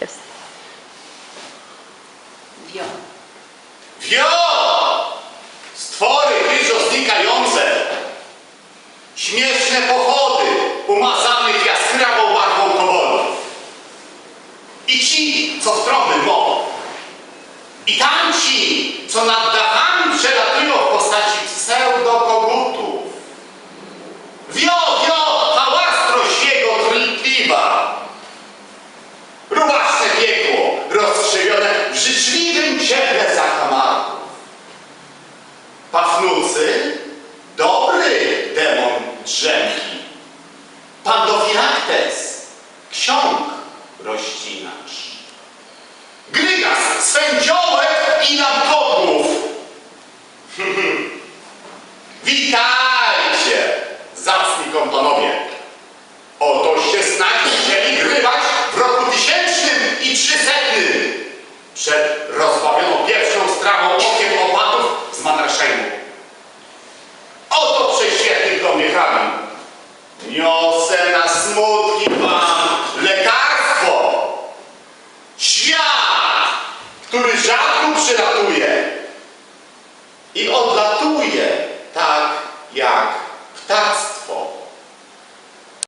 Jest. Wio. Wio! Stwory kryżo znikające. Śmieszne pochody umazanych jaskrawą barwą kowalów. I ci, co w trąby mogą. I tamci, co nad dachami przelatują w postaci życzliwym cieple zakamarków. Pafnucy, dobry demon drzemki. Pandofiaktes, ksiąg rozcinacz. Grygas, sędziołek i lampogłów. Witajcie, przed rozbawioną pierwszą strawą okiem opatów z Manreszejmu. Oto prześwietnych do mnie. Niosę na smutki wam lekarstwo. Świat, który rzadko przylatuje i odlatuje.